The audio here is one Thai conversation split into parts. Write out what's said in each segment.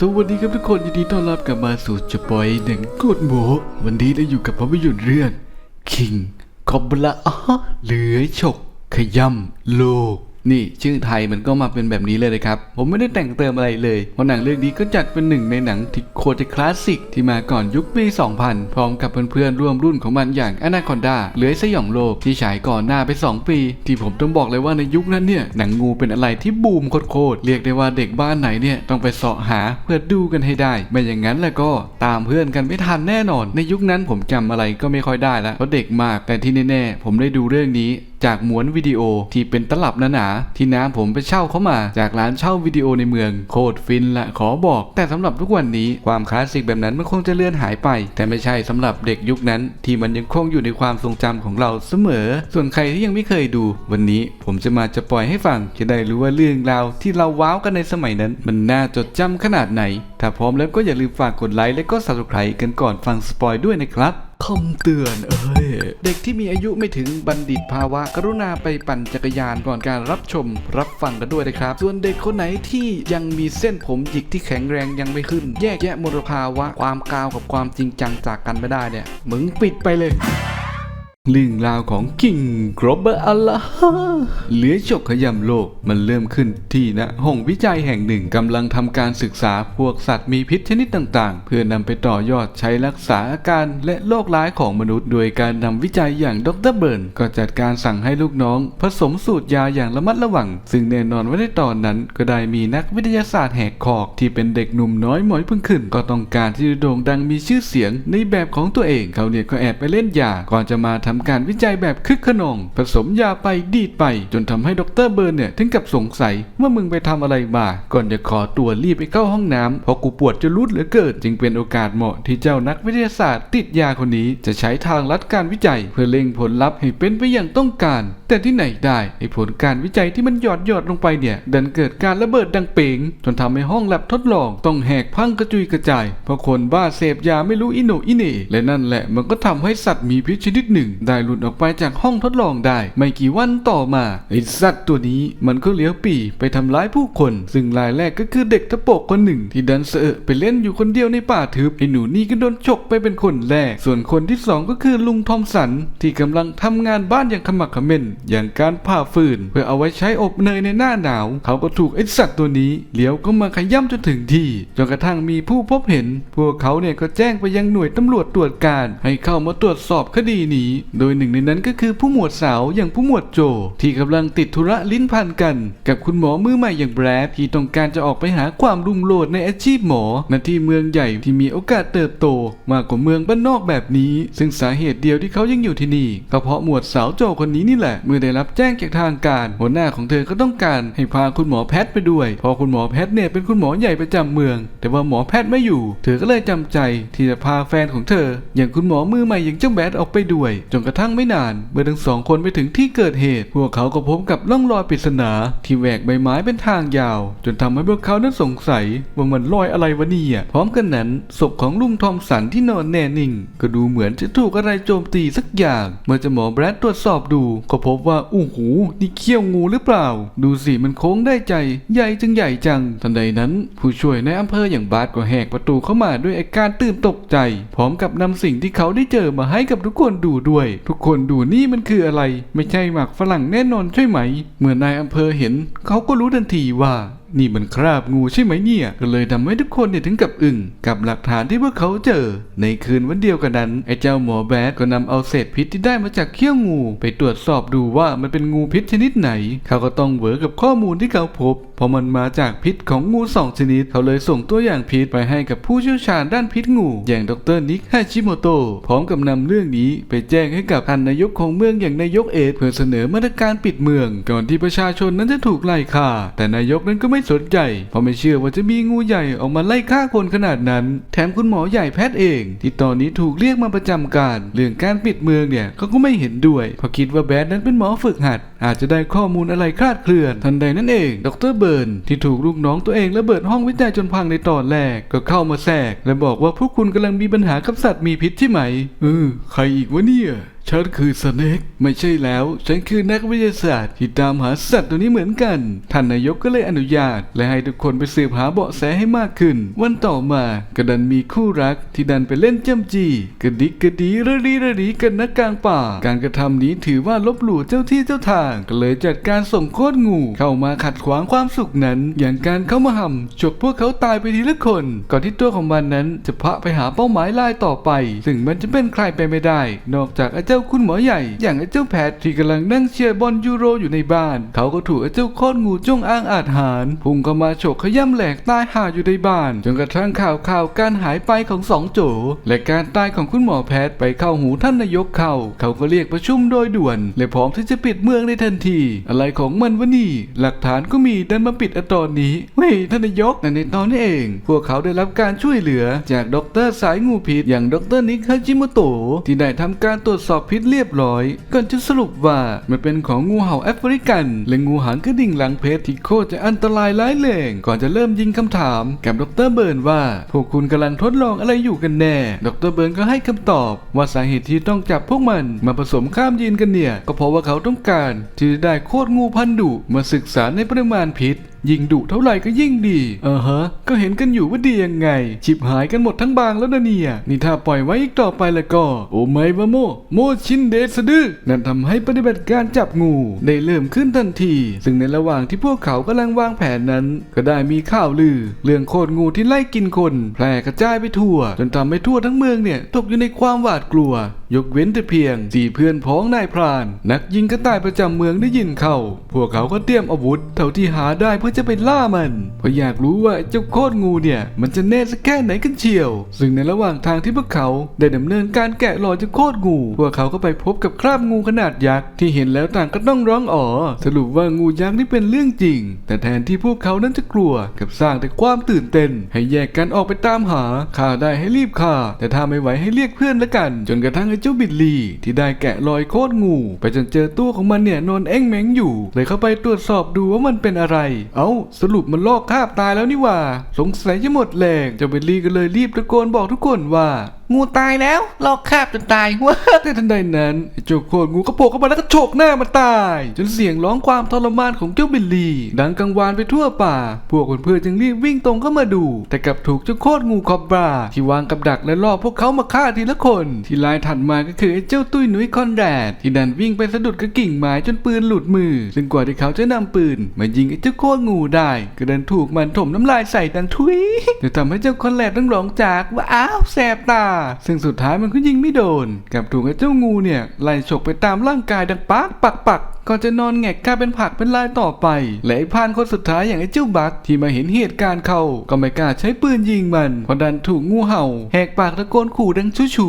สวัสดีครับทุกคนยินดีต้อนรับกลับมาสู่จปอยหนังกดหมูวันนี้เราอยู่กับภาพยนตร์เรื่อง King คอบละอ๋อเหลือยฉกขย่ำโลก นี่ชื่อไทยมันก็มาเป็นแบบนี้เลยนะครับ ผมไม่ได้แต่งเติมอะไรเลยเพราะหนังเรื่องนี้ก็จัดเป็นหนึ่งในหนังที่โคตรคลาสสิกที่มาก่อนยุคปี 2000 พร้อมกับเพื่อนๆร่วมรุ่นของมันอย่างอนาคอนดาเลื้อยสยองโลกที่ฉายก่อนหน้าไป 2 ปี ที่ผมต้องบอกเลยว่าในยุคนั้นเนี่ยหนังงูเป็นอะไรที่บูมโคตรเรียกได้ว่าเด็กบ้านไหนเนี่ยต้องไปเสาะหาเพื่อดูกันให้ได้ ไม่อย่างนั้นแล้วก็ตามเพื่อนกันไม่ทันแน่นอน ในยุคนั้นผมจำอะไรก็ไม่ค่อยได้แล้วเพราะเด็กมากแต่ที่แน่ๆผมได้ดูเรื่องนี้ จากม้วนวิดีโอที่เป็นตลับหนาๆที่น้าผมไปเช่าเขามา จากร้านเช่าวิดีโอในเมือง โคตรฟินละขอบอก แต่สำหรับทุกวันนี้ความคลาสสิกแบบนั้นมันคงจะเลื่อนหายไป แต่ไม่ใช่สำหรับเด็กยุคนั้น ที่มันยังคงอยู่ในความทรงจำของเราเสมอ ส่วนใครที่ยังไม่เคยดู วันนี้ผมจะมาจะปล่อยให้ฟัง จะได้รู้ว่าเรื่องราวที่เราว้าวกันในสมัยนั้น มันน่าจดจำขนาดไหน ถ้าพร้อมแล้วก็อย่าลืมฝากกดไลค์และก็ subscribe กันก่อนฟังสปอยด้วยนะครับ คำเตือนเอ้ย เด็กที่มีอายุไม่ถึงบัณฑิตภาวะ กรุณาไปปั่นจักรยานก่อนการรับชม รับฟังกันด้วยนะครับ ส่วนเด็กคนไหนที่ยังมีเส้นผมหยิกที่แข็งแรงยังไม่ขึ้น แยกแยะมลภาวะ ความกาวกับความจริงจังจากกันไม่ได้เนี่ยมึงปิดไปเลย เรื่องราวของกิงกรอบเบอร์อัลลาฮเหลือฉกขยำโลกมันเริ่มขึ้นที่ณห้องวิจัยแห่งหนึ่งกำลังทำการศึกษาพวกสัตว์มีพิษชนิดต่างๆ เพื่อนำไปต่อยอดใช้รักษาอาการและโรคร้ายของมนุษย์ โดยการนำวิจัยอย่างดรเบิร์นก็จัดการสั่งให้ลูกน้อง ผสมสูตรยาอย่างระมัดระวัง ซึ่งแน่นอนว่าในตอนนั้น ก็ได้มีนักวิทยาศาสตร์แหกคอกที่เป็นเด็กหนุ่มน้อยหมอยเพิ่งขึ้น ก็ต้องการที่จะโด่งดังมีชื่อเสียงในแบบของตัวเองเขาเนี่ยก็แอบไปเล่นยาก่อนจะมาทำการวิจัยแบบคึกขนอง ผสมยาไปดีดไป จนทำให้ดรเบิร์นเนี่ยถึงกับสงสัยว่ามึงไปทำอะไรมา ก่อนจะขอตัวรีบไปเข้าห้องน้ำเพราะกูปวดจะรุดเหลือเกินจึงเป็นโอกาสเหมาะที่เจ้านักวิทยาศาสตร์ติดยาคนนี้จะใช้ทางลัดการวิจัย เพื่อเล็งผลลัพธ์ให้เป็นไปอย่างต้องการแต่ที่ไหนได้ไอ้ผลการวิจัยที่มันหยอดหยอดลงไปเนี่ย ดันเกิดการระเบิดดังเป๋งจนทำให้ห้องแลบทดลองต้องแหกพังกระจุยกระจาย เพราะคนบ้าเสพยาไม่รู้อิโนอิเน่และนั่นแหละมันก็ทำให้สัตว์มีพิษชนิดหนึ่ง ได้หลุดออกไปจากห้องทดลองได้ ไม่กี่วันต่อมาไอ้สัตว์ตัวนี้มันก็เลี้ยวปีไปทำร้ายผู้คน ซึ่งรายแรกก็คือเด็กตะโปกคนหนึ่ง ที่ดันเสอะไปเล่นอยู่คนเดียวในป่าทึบไอ้หนูนี่ก็โดนฉกไปเป็นคนแรก ส่วนคนที่สองก็คือลุงทอมสันที่กำลังทำงานบ้านอย่างขมักขม้นอย่างการผ่าฟืน เพื่อเอาไว้ใช้อบเนยในหน้าหนาว เขาก็ถูกไอสัตว์ตัวนี้เลี้ยวก็มาขย้ำจนถึงที่จนกระทั่งมีผู้พบเห็น พวกเขาเนี่ยก็แจ้งไปยังหน่วยตำรวจตรวจการ ให้เข้ามาตรวจสอบคดีนี้ โดยหนึ่งในนั้นก็คือผู้หมวดสาวอย่างผู้หมวดโจ ที่กำลังติดธุระลิ้นพันกัน กับคุณหมอมือใหม่อย่างแบรดที่ต้องการจะออกไปหาความรุ่งโรจน์ในอาชีพหมอณที่เมืองใหญ่ที่มีโอกาสเติบโต มากกว่าเมืองบ้านนอกแบบนี้ ซึ่งสาเหตุเดียวที่เขายังอยู่ที่นี่ก็เพราะหมวดสาวโจคนนี้นี่แหละเมื่อได้รับแจ้งจากทางการ หัวหน้าของเธอก็ต้องการให้พาคุณหมอแพทย์ไปด้วย พอคุณหมอแพทย์เนี่ยเป็นคุณหมอใหญ่ประจำเมือง แต่ว่าหมอแพทย์ไม่อยู่ เธอก็เลยจำใจที่จะพาแฟนของเธอ อย่างคุณหมอมือใหม่อย่างเจ้าแบดออกไปด้วย จนกระทั่งไม่นาน เมื่อทั้งสองคนไปถึงที่เกิดเหตุ พวกเขาก็พบกับร่องรอยปริศนาที่แหวกใบไม้เป็นทางยาว จนทำให้พวกเขานั้นสงสัยว่ามันรอยอะไรวะเนี่ยพร้อมกันนั้นศพของลุงทอมสันที่นอนแน่นิ่ง ก็ดูเหมือนจะถูกอะไรโจมตีสักอย่าง เมื่อเจะหมอแบรดตรวจสอบดูก็พบว่าอู้หูนี่เขี้ยวงูหรือเปล่า ดูสิมันโค้งได้ใจ ใหญ่จึงใหญ่จัง ทันใดนั้น ผู้ช่วยในอำเภออย่างบาสก็แหกประตูเข้ามาด้วยอาการตื่นตกใจ พร้อมกับนำสิ่งที่เขาได้เจอมาให้กับทุกคนดูด้วย ทุกคนดูนี่มันคืออะไร ไม่ใช่หมากฝรั่งแน่นอนใช่ไหม เมื่อนายอำเภอเห็น เขาก็รู้ทันทีว่า นี่มันคราบงูใช่ไหมเนี่ย ก็เลยทำให้ทุกคนเนี่ยถึงกับอึ้งกับหลักฐานที่พวกเขาเจอ ในคืนวันเดียวกันนั้น ไอ้เจ้าหมอแบดก็นำเอาเศษพิษที่ได้มาจากเขี้ยวงู ไปตรวจสอบดูว่ามันเป็นงูพิษชนิดไหน เขาก็ต้องเหวอกับข้อมูลที่เขาพบเพราะมันมาจากพิษของงูสองชนิด เขาเลยส่งตัวอย่างพิษไปให้กับผู้เชี่ยวชาญด้านพิษงู อย่างดรนิกฮาชิโมโตะพร้อมกับนำเรื่องนี้ไปแจ้งให้กับท่านนายกของเมืองอย่างนายกเอดเพื่อเสนอมาตรการปิดเมือง ก่อนที่ประชาชนนั้นจะถูกไล่ฆ่า แต่นายกนั้นก็ไม่สนใจ เพราะไม่เชื่อว่าจะมีงูใหญ่ออกมาไล่ฆ่าคนขนาดนั้น แถมคุณหมอใหญ่แพทย์เอง ที่ตอนนี้ถูกเรียกมาประจำการ เรื่องการปิดเมืองเนี่ยเขาก็ไม่เห็นด้วยเพราะคิดว่าแบดนั้นเป็นหมอฝึกหัด อาจจะได้ข้อมูลอะไรคลาดเคลื่อนทันใดนั้นเอง ดรเบร์นที่ถูกลูกน้องตัวเองระเบิดห้องวิจัยจนพังในตอนแรกก็เข้ามาแทรก และบอกว่าพวกคุณกำลังมีปัญหากับสัตว์มีพิษใช่ไหมเออใครอีกวะเนี่ย ฉันคือสเน็กไม่ใช่แล้ว ฉันคือนักวิทยาศาสตร์ที่ตามหาสัตว์ตัวนี้เหมือนกัน ท่านนายกก็เลยอนุญาต และให้ทุกคนไปสืบหาเบาะแสให้มากขึ้น วันต่อมาก็ดันมีคู่รักที่ดันไปเล่นจำจี กระดิกกระดีระรีระรีกันนักกลางป่า การกระทำนี้ถือว่าลบหลู่เจ้าที่เจ้าทาง ก็เลยจัดการส่งโคตรงู เข้ามาขัดขวางความสุขนั้น อย่างการเข้ามาห่ำฉกพวกเขาตายไปทีละคน ก่อนที่ตัวของมันนั้นจะพะไปหาเป้าหมายลายต่อไป ซึ่งมันจะเป็นใครไปไม่ได้ นอกจากไอ้เจ้าคุณหมอใหญ่ อย่างไอ้เจ้าแพทที่กำลังนั่งเชียร์บอลยูโรอยู่ในบ้าน เขาก็ถูกไอ้เจ้าโคตรงูจ้งอ้างอาจหารพุ่งเข้ามาฉกขย้ำแหลกตายห่าอยู่ในบ้าน จนกระทั่งข่าวข่าวการหายไปของสองโจ และการตายของคุณหมอแพทย์ไปเข้าหูท่านนายกเขา เขาก็เรียกประชุมโดยด่วน และพร้อมที่จะปิดเมืองในทันที อะไรของมันวะนี่ หลักฐานก็มีดันมาปิดอตอนนี้เฮ้ยท่านนายกแต่ในตอนนี้เอง พวกเขาได้รับการช่วยเหลือจากด็อกเตอร์สายงูพิษอย่างด็อกเตอร์นิกฮาจิโมโตะที่ได้ทำการตรวจสอบพิษเรียบร้อย ก่อนจะสรุปว่ามันเป็นของงูเห่าแอฟริกันและงูหางกระดิ่งหลังเพชรที่โคตรจะอันตรายร้ายแรงก่อนจะเริ่มยิงคำถามกับดรเบิร์นว่า พวกคุณกำลังทดลองอะไรอยู่กันแน่ ดรเบิร์นก็ให้คำตอบ ว่าสาเหตุที่ต้องจับพวกมันมาผสมข้ามยีนกันเนี่ย ก็เพราะว่าเขาต้องการที่จะได้โคตรงูพันธุ์ดุมาศึกษาในปริมาณพิษ ยิ่งดุเท่าไหร่ก็ยิ่งดี เออฮะ ก็เห็นกันอยู่ว่าดียังไง ชิบหายกันหมดทั้งบางแล้วนะเนี่ย นี่ถ้าปล่อยไว้อีกต่อไปแล้วก็ โอ้ไม่บะโม โมชินเดสะดือนั่นทำให้ปฏิบัติการจับงู ได้เริ่มขึ้นทันที ซึ่งในระหว่างที่พวกเขากำลังวางแผนนั้น ก็ได้มีข่าวลือ เรื่องโคตรงูที่ไล่กินคน แพร่กระจายไปทั่ว จนทำให้ทั่วทั้งเมืองเนี่ยตกอยู่ในความหวาดกลัว ยกเว้นแต่เพียงสี่เพื่อนพ้องนายพราน นักยิงกระต่ายประจำเมืองได้ยินเข้า พวกเขาก็เตรียมอาวุธ เท่าที่หาได้เพื่อจะไปล่ามัน เพราะอยากรู้ว่าเจ้าโคตรงูเนี่ย มันจะแน่สักแค่ไหนกันเชียว ซึ่งในระหว่างทางที่พวกเขาได้ดำเนินการแกะรอยเจ้าโคตรงู พวกเขาก็ไปพบกับคราบงูขนาดยักษ์ที่เห็นแล้วต่างก็ต้องร้องอ๋อสรุปว่างูยักษ์นี่เป็นเรื่องจริง แต่แทนที่พวกเขานั้นจะกลัวกับสร้างแต่ความตื่นเต้น ให้แยกกันออกไปตามหาฆ่าได้ให้รีบฆ่าแต่ถ้าไม่ไหวให้เรียกเพื่อนละกัน จนกระทั่งไอ้เจ้าบิดลีที่ได้แกะรอยโคตรงู ไปจนเจอตัวของมันเนี่ยนอนเอ้งแมงอยู่ เลยเข้าไปตรวจสอบดูว่ามันเป็นอะไร เอ้า สรุปมันลอกคาบตายแล้วนี่ว่า สงสัยจะหมดแรงเจ้าบิดลีก็เลยรีบตะโกนบอกทุกคนว่างูตายแล้วลอกคาบจนตายว้าแต่ทันใดนั้นไอ้เจ้าโคตรงูก็โผล่เข้ามาแล้วก็โฉกหน้ามันตาย จนเสียงร้องความทรมานของเจ้าบิลลี่ ดังกังวานไปทั่วป่า พวกเพื่อนจึงรีบวิ่งตรงเข้ามาดู แต่กลับถูกเจ้าโคตรงูคอบบราที่วางกับดักและล่อพวกเขามาฆ่าทีละคน ที่ลายถัดมาก็คือไอ้เจ้าตุ้ยหนุยคอนแรดที่ดันวิ่งไปสะดุดกับกิ่งไม้จนปืนหลุดมือ ซึ่งกว่าที่เขาจะนำปืนมายิงไอ้เจ้าโคตรงูได้ ก็ดันถูกมันถมน้ำลายใส่ดังทุยจะทำให้เจ้าคอนแรดต้องร้องจากว่าอ้าวแสบตาซึ่งสุดท้ายมันก็ยิงไม่โดน กับถูกไอ้เจ้างูเนี่ยไล่ฉกไปตามร่างกายดังปักปักปักก่อนจะนอนแงกกลายเป็นผักเป็นลายต่อไป และไอ้พานคนสุดท้ายอย่างไอ้เจ้าบักที่มาเห็นเหตุการณ์เขาก็ไม่กล้าใช้ปืนยิงมันเพราะดันถูกงูเห่า แหกปากตะโกนขู่ดังชูชู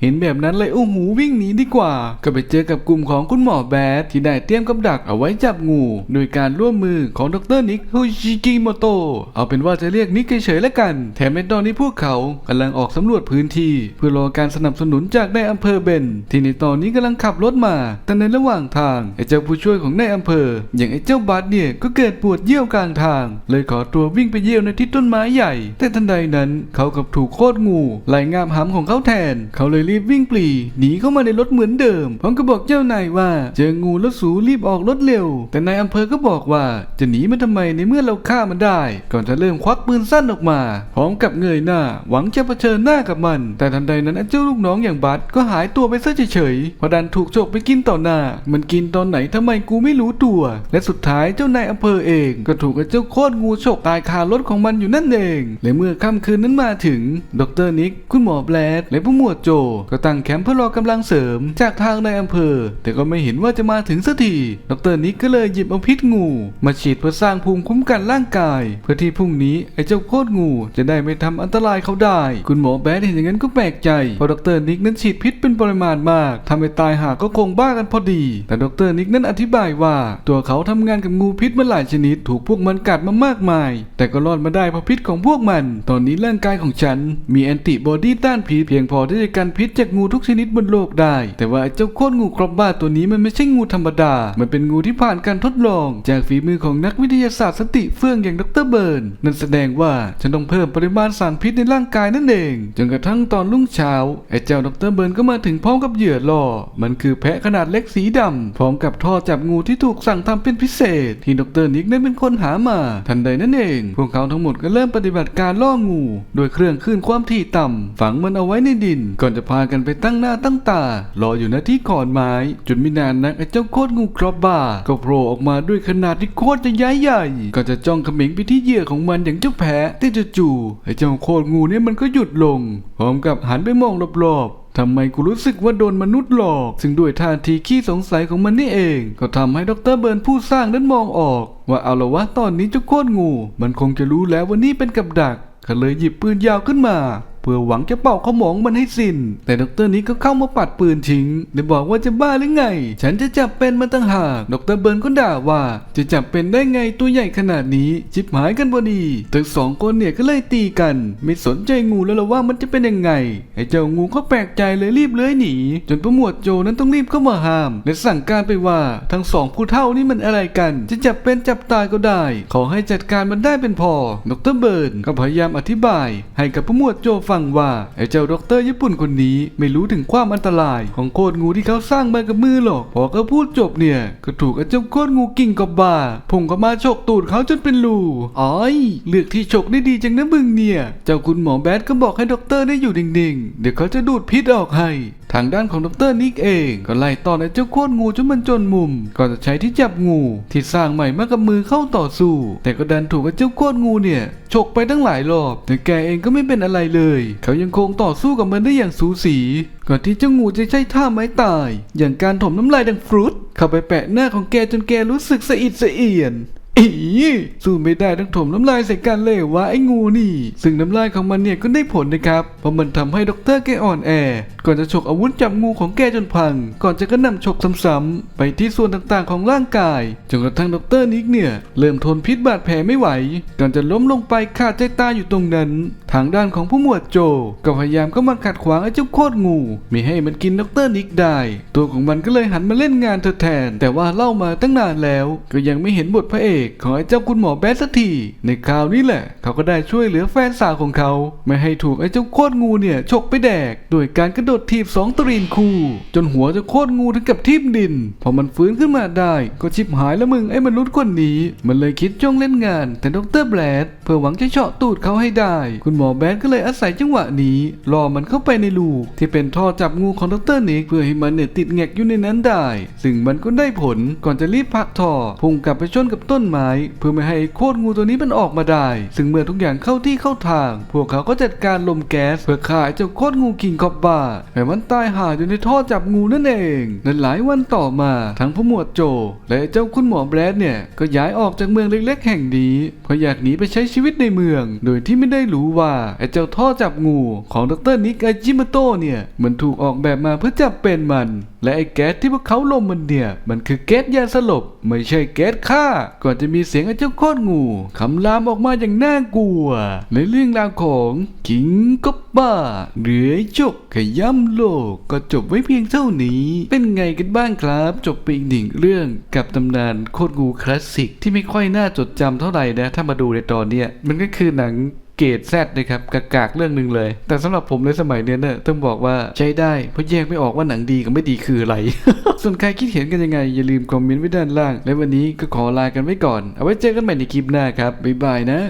เห็นแบบนั้นเลยโอ้โหวิ่งหนีดีกว่า ก็ไปเจอกับกลุ่มของคุณหมอแบดที่ได้เตรียมกับดักเอาไว้จับงู โดยการร่วมมือของดรนิกฮูชิกิโมโตเอาเป็นว่าจะเรียกนิกเฉยๆแล้วกัน แถมในตอนนี้พวกเขากำลังออกสำรวจพื้นที่เพื่อรอการสนับสนุนจากนายอำเภอเบนที่ในตอนนี้กำลังขับรถมา แต่ในระหว่างทางไอ้เจ้าผู้ช่วยของนายอำเภอ อย่างไอ้เจ้าบัสเนี่ยก็เกิดปวดเยี่ยวกลางทาง เลยขอตัววิ่งไปเยี่ยวในที่ต้นไม้ใหญ่ แต่ทันใดนั้นเขากับถูกโคตรงูไล่งามหำของเขาแทน เขาเลยรีบวิ่งปลีหนีเข้ามาในรถเหมือนเดิมพร้อมกับบอกเจ้านายว่าเจองูแล้วสูรีบออกรถเร็ว แต่นายอำเภอก็บอกว่าจะหนีมันทำไมในเมื่อเราฆ่ามันได้ ก่อนจะเริ่มควักปืนสั้นออกมาพร้อมกับเงยหน้า หวังจะเผชิญหน้ากับมันแต่ทันใดนั้นเจ้าลูกน้องอย่างบัสก็หายตัวไปซะเฉยๆพอดันถูกฉกไปกินต่อหน้า มันกินตอนไหนทำไมกูไม่รู้ตัว และสุดท้ายเจ้านายอำเภอเอง ก็ถูกไอ้เจ้าโคตรงูฉกตายคารถของมันอยู่นั่นเอง และเมื่อค่ำคืนนั้นมาถึง ดรนิก คุณหมอแบลดและผู้หมวดโจ ก็ตั้งแคมป์เพื่อรอกำลังเสริม จากทางนายอำเภอ แต่ก็ไม่เห็นว่าจะมาถึงสักที ดรนิกก็เลยหยิบเอาพิษงู มาฉีดเพื่อสร้างภูมิคุ้มกันร่างกาย เพื่อที่พรุ่งนี้ไอ้เจ้าโคตรงู จะได้ไม่ทำอันตรายเขาได้ คุณหมอแบดเห็นอย่างนั้นก็แปลกใจเพราะดรนิกนั้นฉีดพิษเป็นปริมาณมากทำให้ตายหาก็คงบ้ากันพอดี แต่ดรนิกนั้นอธิบายว่า ตัวเขาทำงานกับงูพิษมาหลายชนิด ถูกพวกมันกัดมามากมาย แต่ก็รอดมาได้เพราะพิษของพวกมัน ตอนนี้ร่างกายของฉัน มีแอนติบอดีต้านพิษเพียงพอที่จะกันพิษจากงูทุกชนิดบนโลกได้ แต่ว่าเจ้าโคตรงูครอบบ้าตัวนี้มันไม่ใช่งูธรรมดา มันเป็นงูที่ผ่านการทดลอง จากฝีมือของนักวิทยาศาสตร์สติเฟื่องอย่างดรเบิร์นนั่นแสดงว่าฉันต้องเพิ่มปริมาณสารพิษในร่างกายนั่นเองจนกระทั่งตอนรุ่งเช้าไอ้เจ้าดรเบิร์นก็มาถึงพร้อมกับเหยื่อล่อ มันคือแพะขนาดเล็กสีดำพร้อมกับท่อจับงูที่ถูกสั่งทำเป็นพิเศษ ที่ดรนิกได้เป็นคนหามา ทันใดนั่นเอง พวกเขาทั้งหมดก็เริ่มปฏิบัติการล่องูโดยเครื่องคลื่นความถี่ต่ำฝังมันเอาไว้ในดิน ก่อนจะพากันไปตั้งหน้าตั้งตารออยู่หน้าที่ขอนไม้จนไม่นานนักไอ้เจ้าโคตรงูครอบบาก็โผล่ออกมาด้วยขนาดที่โคตรจะย้ายใหญ่ ก็จะจ้องเขม็งไปที่เหยื่อของมันอย่างเจ้าแพะที่จู่ๆไอ้เจ้าโคตรงูเนี่ยมันก็หยุดลงพร้อมกับหันไปมองรอบๆทำไมกูรู้สึกว่าโดนมนุษย์หลอก ซึ่งด้วยท่าทีขี้สงสัยของมันนี่เอง ก็ทำให้ดรเบิร์นผู้สร้างนั้นมองออก ว่าเอาละวะตอนนี้เจ้าโคตรงู มันคงจะรู้แล้วว่านี่เป็นกับดักก็เลยหยิบปืนยาวขึ้นมา พื่อหวังจะเป่าขโมงมันให้สิน้น แต่ดรนี้ก็เข้ามาปัดปืนทิ้งได้บอกว่าจะบ้าหรือไง ฉันจะจับเป็นมันตั้งหากดรเบิร์นก็ด่าว่า จะจับเป็นได้ไงตัวใหญ่ขนาดนี้ชิบหายกันพอดีทั้งสองคนเนี่ยก็เลยตีกัน ไม่สนใจงูแล้วว่ามันจะเป็นยังไงไอ้เจ้างูก็แปลกใจเลยรีบเลื้อยหนี จนผู้หมวดโจนั้นต้องรีบเข้ามาห้าม และสั่งการไปว่าทั้งสองผู้เท่านี่มันอะไรกัน จะจับเป็นจับตายก็ได้ ขอให้จัดการมันได้เป็นพอดรเบิร์นก็พยายามอธิบาย ให้กับผู้หมวดโจฟังว่าไอ้เจ้าด็อกเตอร์ญี่ปุ่นคนนี้ไม่รู้ถึงความอันตรายของโคตรงูที่เขาสร้างมากับมือหรอก พอเขาพูดจบเนี่ยก็ถูกไอ้เจ้าโคตรงูกิ่งกับบาพุ่งเข้ามาฉกตูดเขาจนเป็นรูอ๋อยเลือกที่ฉกได้ดีจังนะมึงเนี่ย เจ้าคุณหมอแบดก็บอกให้ด็อกเตอร์ได้อยู่นิ่งๆ เดี๋ยวเขาจะดูดพิษออกให้ทางด้านของดรนิกเองก็ไล่ต่อในเจ้าโคตรงูจนมันจนมุมก่อนจะใช้ที่จับงู ที่สร้างใหม่มากับมือเข้าต่อสู้ แต่ก็ดันถูกเจ้าโคตรงูเนี่ยฉกไปตั้งหลายรอบแต่แกเองก็ไม่เป็นอะไรเลย เขายังคงต่อสู้กับมันได้อย่างสูสีก่อนที่เจ้างูจะใช้ท่าไม้ตาย อย่างการถมน้ำลายดังฟรุตเข้าไปแปะหน้าของแกจนแกรู้สึกสะอิดสะเอียน อีสู้ไม่ได้ต้องถมน้ำลายใส่กันเลยวะไอ้งูนี่ ซึ่งน้ำลายของมันเนี่ยก็ได้ผลนะครับ เพราะมันทำให้ด็อกเตอร์แกอ่อนแอ ก่อนจะฉกอาวุธจับงูของแกจนพัง ก่อนจะกระหน่ำฉกซ้ำๆไปที่ส่วนต่างๆของร่างกาย จนกระทั่งด็อกเตอร์นิกเนี่ย เริ่มทนพิษบาดแผลไม่ไหว ก่อนจะล้มลงไปขาดใจตายอยู่ตรงนั้น ทางด้านของผู้หมวดโจ ก็พยายามก็มาขัดขวางไอ้เจ้าโคตรงู ไม่ให้มันกินด็อกเตอร์นิกได้ ตัวของมันก็เลยหันมาเล่นงานเธอแทน แต่ว่าเล่ามาตั้งนานแล้ว ก็ยังไม่เห็นบทพระเอกของไอ้เจ้าคุณหมอแบสสักทีในคราวนี้แหละ เขาก็ได้ช่วยเหลือแฟนสาวของเขา ไม่ให้ถูกไอ้เจ้าโคตรงูเนี่ยฉกไปแดก โดยการกระโดดถีบสองตรีนคู่ จนหัวเจะโคตรงูถึงกับทิ่มดิน พอมันฟื้นขึ้นมาได้ ก็ชิบหายแล้วมึงไอ้มนุษย์คนนี้ มันเลยคิดจ้องเล่นงาน แต่ดรแบลด เพื่อหวังจะเฉาะตูดเขาให้ได้ คุณหมอแบดก็เลยอาศัยจังหวะนี้รอมันเข้าไปในลูก ที่เป็นท่อจับงูของดรนิกเพื่อให้มันเนี่ยติดแงกอยู่ในนั้นได้ ซึ่งมันก็ได้ผลก่อนจะรีบพักท่อพุ่งกลับไปชนกับต้นไม้ เพื่อไม่ให้โคตรงูตัวนี้มันออกมาได้ ซึ่งเมื่อทุกอย่างเข้าที่เข้าทาง พวกเขาก็จัดการลมแก๊สเพื่อฆ่าไอ้เจ้าโคตรงูกิงคอบบาให้มันตายหาอยู่ในท่อจับงูนั่นเองในหลายวันต่อมาทั้งผู้หมวดโจ และเจ้าคุณหมอแบรดเนี่ยก็ย้ายออกจากเมืองเล็ก ๆ แห่งนี้เพราะอยากหนีไปใช้ชีวิตในเมือง โดยที่ไม่ได้รู้ว่าไอ้เจ้าท่อจับงูของดรนิกไอจิมโตเนี่ยมันถูกออกแบบมาเพื่อจับเป็นมัน และไอ้แก๊สที่พวกเขาลมมันเนี่ยมันคือแก๊สยาสลบ ไม่ใช่แก๊สฆ่า ก่อนจะมีเสียงไอ้เจ้าโคตรงูคำรามออกมาอย่างน่ากลัว ในเรื่องราวของกิงก็บ้าเหลือจกขย้ำโลกก็จบไว้เพียงเท่านี้ เป็นไงกันบ้างครับ จบไปอีกหนึ่งเรื่องกับตำนานโคตรงูคลาสสิกที่ไม่ค่อยน่าจดจำเท่าไหร่นะถ้ามาดูในตอนเนี้ยมันก็คือหนังเกรดแซดนะครับกากากเรื่องหนึ่งเลย แต่สำหรับผมในสมัยเนี้ยเนี่ยต้องบอกว่าใช้ได้เพราะแยกไม่ออกว่าหนังดีกับไม่ดีคืออะไร ส่วนใครคิดเห็นกันยังไง อย่าลืมคอมเมนต์ไว้ด้านล่าง และวันนี้ก็ขอลากันไว้ก่อน เอาไว้เจอกันใหม่ในคลิปหน้าครับบ๊ายบายนะ